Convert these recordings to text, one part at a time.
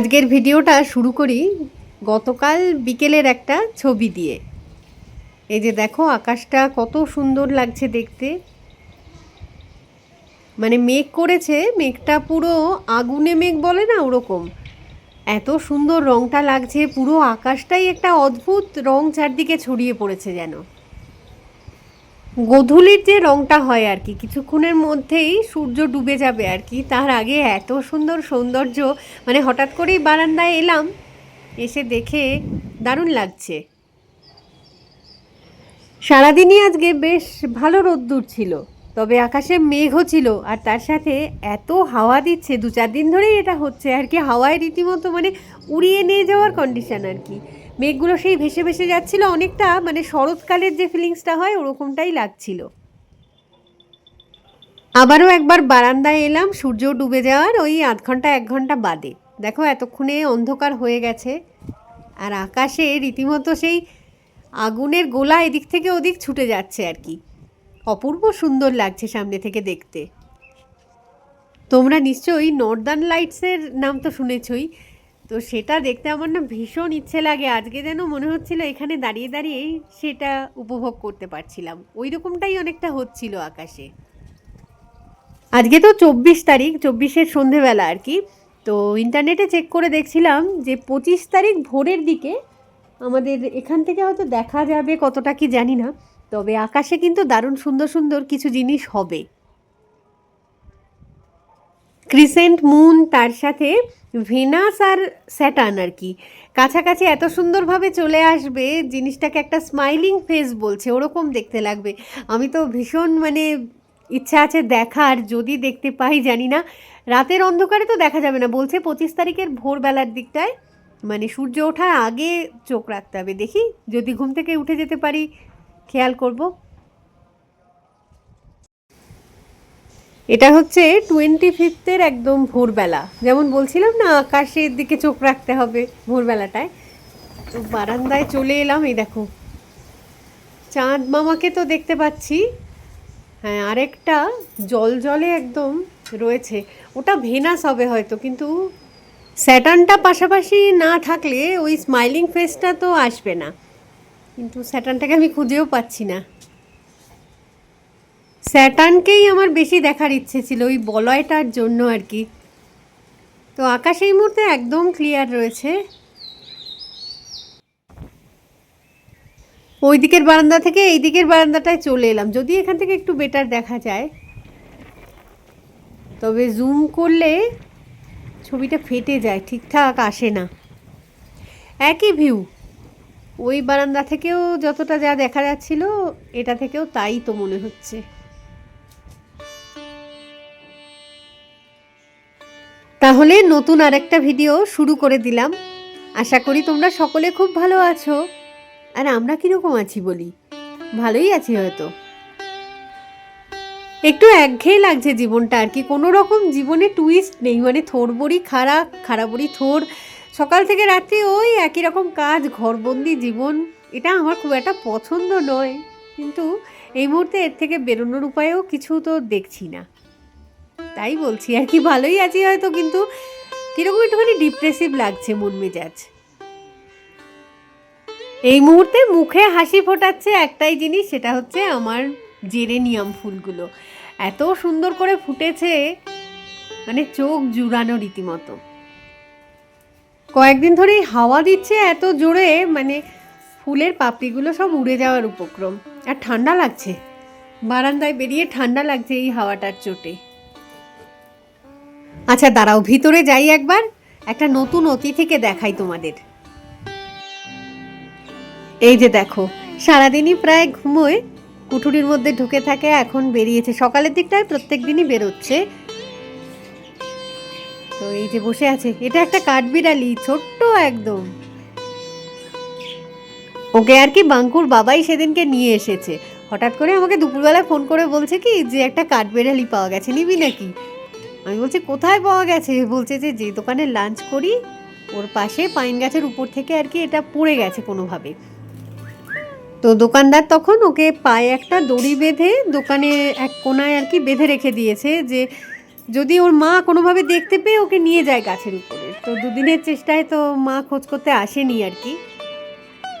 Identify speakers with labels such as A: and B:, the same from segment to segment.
A: আজকের ভিডিওটা শুরু করি গতকাল বিকেলের একটা ছবি দিয়ে। এই যে দেখো, আকাশটা কত সুন্দর লাগছে দেখতে। মানে মেঘ করেছে, মেঘটা পুরো আগুনে মেঘ বলে না ওরকম। এত সুন্দর রংটা লাগছে, পুরো আকাশটাই একটা অদ্ভুত রং চারদিকে ছড়িয়ে পড়েছে যেন। গোধূলির যে রংটা হয় আর কি, কিছুক্ষণের মধ্যেই সূর্য ডুবে যাবে আর কি। তার আগে এত সুন্দর সৌন্দর্য মানে হঠাৎ করেই বারান্দায় এলাম, এসে দেখে দারুণ লাগছে। সারাদিনই আজকে বেশ ভালো রোদ্দুর ছিল, তবে আকাশে মেঘও ছিল, আর তার সাথে এত হাওয়া দিচ্ছে, দু চার দিন ধরেই এটা হচ্ছে আর কি, হাওয়ায় রীতিমতো মানে উড়িয়ে নিয়ে যাওয়ার কন্ডিশন আর কি। মেঘগুলো সেই ভেসে ভেসে যাচ্ছিল অনেকটা মানে শরৎকালের যে ফিলিংসটা হয়, ওরকমটাই লাগছিল। আবারও একবার বারান্দায় এলাম, সূর্য ডুবে যাওয়ার ওই আধ ঘণ্টা, এক ঘণ্টা বাদে। দেখো, এতক্ষণে অন্ধকার হয়ে গেছে। আর আকাশে রীতিমতো সেই আগুনের গোলা এদিক থেকে ওদিক ছুটে যাচ্ছে আর কি। অপূর্ব সুন্দর লাগছে সামনে থেকে দেখতে। তোমরা নিশ্চয়ই নর্দার্ন লাইটসের নাম তো শুনেছই। তো সেটা দেখতে আমার না ভীষণ ইচ্ছে লাগে। আজকে যেন মনে হচ্ছিল এখানে দাঁড়িয়ে দাঁড়িয়েই সেটা উপভোগ করতে পারছিলাম। ওই রকমটাই অনেকটা হচ্ছিল আকাশে। আজকে তো চব্বিশ তারিখ, চব্বিশের সন্ধেবেলা আর কি। তো ইন্টারনেটে চেক করে দেখছিলাম যে পঁচিশ তারিখ ভোরের দিকে আমাদের এখান থেকে হয়তো দেখা যাবে কতটা কি জানি না। তবে আকাশে কিন্তু দারুণ সুন্দর সুন্দর কিছু জিনিস হবে। ক্রিসেন্ট মুন তার সাথে ভেনাস আর স্যাটার্ন আর কি। কাছাকাছি এত সুন্দরভাবে চলে আসবে, জিনিসটাকে একটা স্মাইলিং ফেস বলছে, ওরকম দেখতে লাগবে। আমি তো ভীষণ মানে ইচ্ছা আছে দেখার, যদি দেখতে পাই, জানি না। রাতের অন্ধকারে তো দেখা যাবে না। বলছে পঁচিশ তারিখের ভোরবেলার দিকটায় মানে সূর্য ওঠার আগে চোখ রাখতে হবে। দেখি যদি ঘুম থেকে উঠে যেতে পারি, খেয়াল করব। এটা হচ্ছে টোয়েন্টি ফিফথের একদম ভোরবেলা। যেমন বলছিলাম না, আকাশের দিকে চোখ রাখতে হবে ভোরবেলাটায়। তো বারান্দায় চলে এলাম, এই দেখো। চাঁদ মামাকে তো দেখতে পাচ্ছি। হ্যাঁ আরেকটা জল জলে একদম রয়েছে। ওটা ভেনাস হবে হয়তো, কিন্তু স্যাটার্নটা পাশাপাশি না থাকলে ওই স্মাইলিং ফেসটা তো আসবে না। কিন্তু স্যাটার্নটাকে আমি খুঁজেও পাচ্ছি না। স্যাটার্নকেই আমার বেশি দেখার ইচ্ছে ছিল, ওই বলয়টার জন্য আর কি। তো আকাশ এই মুহূর্তে একদম ক্লিয়ার রয়েছে। ওই দিকের বারান্দা থেকে এই দিকের বারান্দাটায় চলে এলাম। যদি এখান থেকে একটু বেটার দেখা যায়। তবে জুম করলে ছবিটা ফেটে যায়, ঠিকঠাক আসে না। একই ভিউ ওই বারান্দা থেকেও যতটা যা দেখা যাচ্ছিল, এটা থেকেও তাই তো মনে হচ্ছে। তাহলে নতুন আরেকটা ভিডিও শুরু করে দিলাম। আশা করি তোমরা সকলে খুব ভালো আছো। আর আমরা কীরকম আছি বলি? ভালোই আছি হয়তো। একটু একঘেয়ে লাগছে জীবনটা আর কি। কোনো রকম জীবনে টুইস্ট নেই। মানে থোর বড়ি খারাপ খারাপড়ি থোর। সকাল থেকে রাত্রি ওই একই রকম কাজ, ঘরবন্দি জীবন। এটা আমার খুব একটা পছন্দ নয়। কিন্তু এই মুহূর্তে এর থেকে বেরোনোর উপায়ও কিছু তো দেখছি না। তাই বলছি, আর কি ভালোই আছি হয়তো, কিন্তু কীরকম একটুখানি ডিপ্রেসিভ লাগছে মন মেজাজ। এই মুহূর্তে মুখে হাসি ফোটাচ্ছে একটাই জিনিস, সেটা হচ্ছে আমার জেরেনিয়াম ফুলগুলো। এত সুন্দর করে ফুটেছে মানে চোখ জুড়ানো রীতিমতো। কয়েকদিন ধরেই হাওয়া দিচ্ছে এত জোরে মানে ফুলের পাপড়িগুলো সব উড়ে যাওয়ার উপক্রম। আর ঠান্ডা লাগছে, বারান্দায় বেরিয়ে ঠান্ডা লাগছে এই হাওয়াটার চোটে। আচ্ছা দাঁড়াও, ভিতরে যাই একবার। একটা নতুন অতিথিকে দেখাই তোমাদের। এই যে দেখো, সারাদিনই প্রায় ঘুমোয়, কুঠুরির মধ্যে ঢুকে থাকে, এখন বেরিয়েছে। সকালের দিকটায় প্রত্যেক দিনই বেরোচ্ছে। তো এই যে বসে আছে, এটা একটা কাঠবিড়ালি, ছোট্ট একদম। ওকে আর কি বাঙ্কুর বাবাই সেদিনকে নিয়ে এসেছে। হঠাৎ করে আমাকে দুপুরবেলায় ফোন করে বলছে কি, যে একটা কাঠবিড়ালি পাওয়া গেছে, নিবি নাকি? আমি বলছি, কোথায় পাওয়া গেছে? বলছে যে যে দোকানে লাঞ্চ করি, ওর পাশে পাইন গাছের উপর থেকে আর কি এটা পড়ে গেছে কোনোভাবে। তো দোকানদার তখন ওকে পায়ে একটা দড়ি বেঁধে দোকানে এক কোনায় আর কি বেঁধে রেখে দিয়েছে যে, যদি ওর মা কোনোভাবে দেখতে পেয়ে ওকে নিয়ে যায় গাছের উপরে। তো দুদিনের চেষ্টায় তো মা খোঁজ করতে আসেনি আর কি।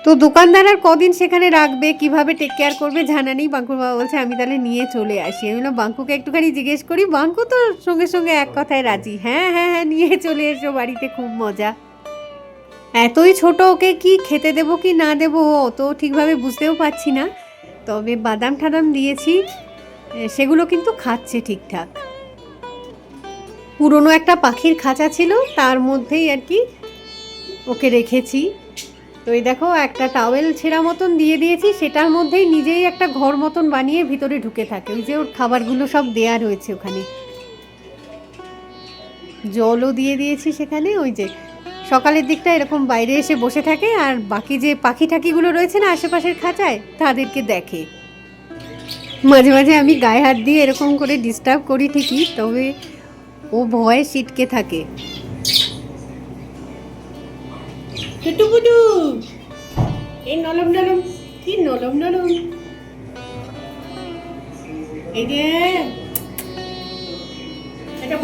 A: তো দোকানদার আর কদিন সেখানে রাখবে, কীভাবে টেক কেয়ার করবে জানা নেই। বাঙ্কুর বাবা বলছে, আমি তাহলে নিয়ে চলে আসি। আমি বললাম, বাঙ্কুকে একটুখানি জিজ্ঞেস করি। বাঙ্কু তো সঙ্গে সঙ্গে এক কথায় রাজি। হ্যাঁ হ্যাঁ হ্যাঁ নিয়ে চলে এসো বাড়িতে, খুব মজা। এতই ছোট, ওকে কি খেতে দেবো কি না দেবো অত ঠিকভাবে বুঝতেও পারছি না। তবে বাদাম ঠাদাম দিয়েছি সেগুলো কিন্তু খাচ্ছে ঠিকঠাক। পুরনো একটা পাখির খাঁচা ছিল, তার মধ্যেই আর কি ওকে রেখেছি। তো এই দেখো, একটা টাওয়েল ছেঁড়া মতন দিয়ে দিয়েছি, সেটার মধ্যেই নিজেই একটা ঘর মতন বানিয়ে ভিতরে ঢুকে থাকে। ওই যে ওর খাবারগুলো সব দেয়া রয়েছে ওখানে। জলও দিয়ে দিয়েছি সেখানে, ওই যে সকালের দিকটা এরকম বাইরে এসে বসে থাকে, আর বাকি যে পাখি ঠাকিগুলো রয়েছে না আশেপাশের খাঁচায়, তাদেরকে দেখে। মাঝে মাঝে আমি গায়ে হাত দিয়ে এরকম করে ডিস্টার্ব করি ঠিকই, তবে ও ভয়ে সিটকে থাকে। এই নলম নলম, কি নলম নলম? এই যে, এটা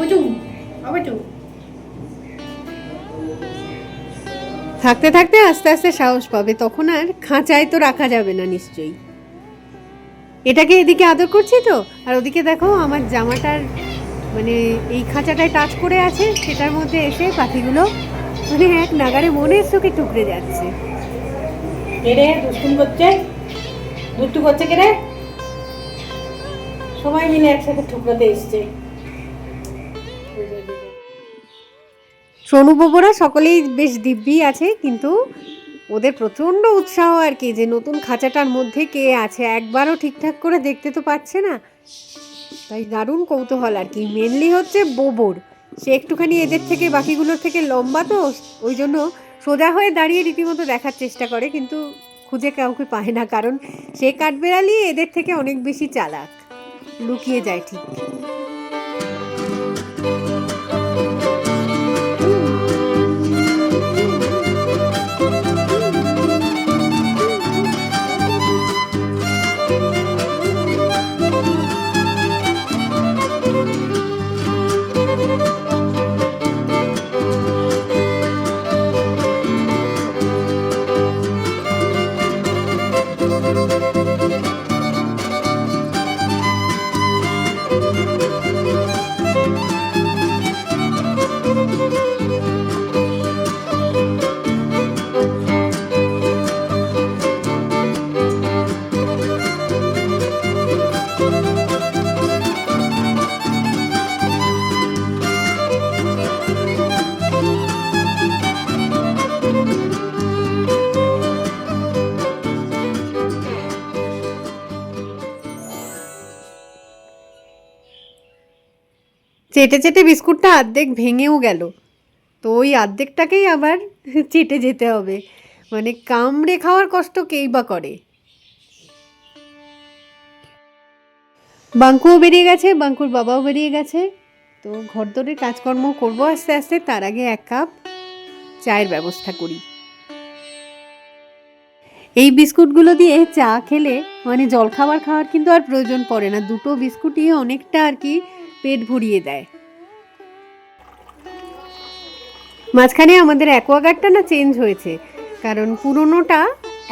A: থাকতে থাকতে আস্তে আস্তে সাহস পাবে, তখন আর খাঁচায় তো রাখা যাবে না নিশ্চয়ই। এটাকে এদিকে আদর করছি তো? আর ওদিকে দেখো, আমার জামাটার মানে এই খাঁচাটায় টাচ করে আছে, সেটার মধ্যে এসে পাখিগুলো মানে এক নাগারে মনের চোখে টুকরে যাচ্ছে।
B: কেড়ে দুষ্টুম করছে? দুষ্টু করছে কেড়ে সবাই মিলে একসাথে ঠুকরাতে এসছে।
A: সোনু বাবুরা সকলেই বেশ দিব্যি আছে কিন্তু ওদের প্রচণ্ড উৎসাহ আর কি যে নতুন খাঁচাটার মধ্যে কে আছে একবারও ঠিকঠাক করে দেখতে তো পাচ্ছে না। তাই দারুণ কৌতূহল আর কি। মেনলি হচ্ছে বোবর। সে একটুখানি এদের থেকে, বাকিগুলোর থেকে লম্বা তো, ওই জন্য সোজা হয়ে দাঁড়িয়ে রীতিমতো দেখার চেষ্টা করে, কিন্তু খুঁজে কাউকে পায় না, কারণ সে কাঠবেড়ালি এদের থেকে অনেক বেশি চালাক। লুকিয়ে যায় ঠিক। চেটে চেটে বিস্কুটটা অর্ধেক ভেঙেও গেল। তো ওই অর্ধেকটাকেই আবার চেটে যেতে হবে। মানে কামড়ে খাওয়ার কষ্ট কেই বা করে। বাঙ্কুও বেরিয়ে গেছে, বাঙ্কুর বাবাও বেরিয়ে গেছে। তো ঘরদোরের কাজকর্ম করব আস্তে আস্তে, তার আগে এক কাপ চায়ের ব্যবস্থা করি। এই বিস্কুটগুলো দিয়ে চা খেলে মানে জলখাবার খাওয়ার কিন্তু আর প্রয়োজন পড়ে না। দুটো বিস্কুটই অনেকটা আর কি পেট ভরিয়ে দেয়। মাঝখানে আমাদের অ্যাকোয়াগার্ডটা না চেঞ্জ হয়েছে, কারণ পুরোনোটা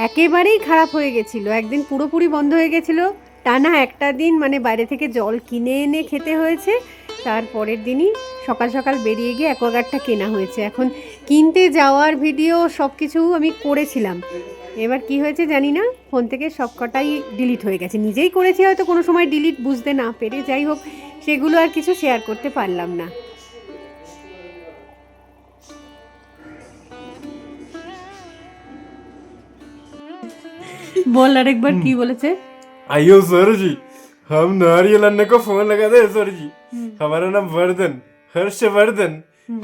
A: একেবারেই খারাপ হয়ে গেছিল। একদিন পুরোপুরি বন্ধ হয়ে গেছিল, টানা একটা দিন মানে বাইরে থেকে জল কিনে এনে খেতে হয়েছে, তারপরের দিনই সকাল সকাল বেরিয়ে গিয়ে অ্যাকোয়াগার্ডটা কেনা হয়েছে। এখন কিনতে যাওয়ার ভিডিও সব কিছু আমি করেছিলাম। এবার কি হয়েছে জানি না ফোন থেকে সব কটাই ডিলিট হয়ে গেছে। নিজেই করেছি হয়তো কোনো সময় ডিলিট বুঝতে না পেরে। যাই হোক সেগুলো আর কিছু শেয়ার করতে পারলাম না বল আরেকবার কি বলেছে
C: आइयो सर जी हम नारियल अन्न को फोन लगा दे सर जी हमारा नाम वर्धन हर्षवर्धन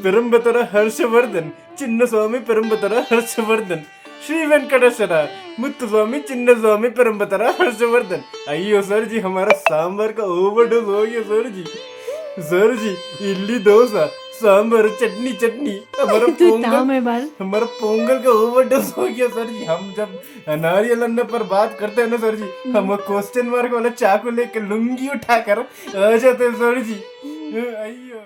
C: पेरंबतर हर्षवर्धन चिन्न स्वामी पेरंबतर हर्षवर्धन श्री वेंकटेश्वरा मुत्तुस्वामी चिन्ह स्वामी परम्परा हर्षवर्धन। अयो सर जी हमारा सांभर का ओवरडोज हो गया सर जी। सर जी इडली डोसा सांभर चटनी चटनी। हमारा पोंगल हमारा पोंगल का ओवरडोज हो गया सर जी। हम जब नारियल अन्ना पर बात करते हैं ना सर जी हम क्वेश्चन मार्क वाला चाकू लेकर लुंगी उठाकर आ जाते हैं सर जी। अयो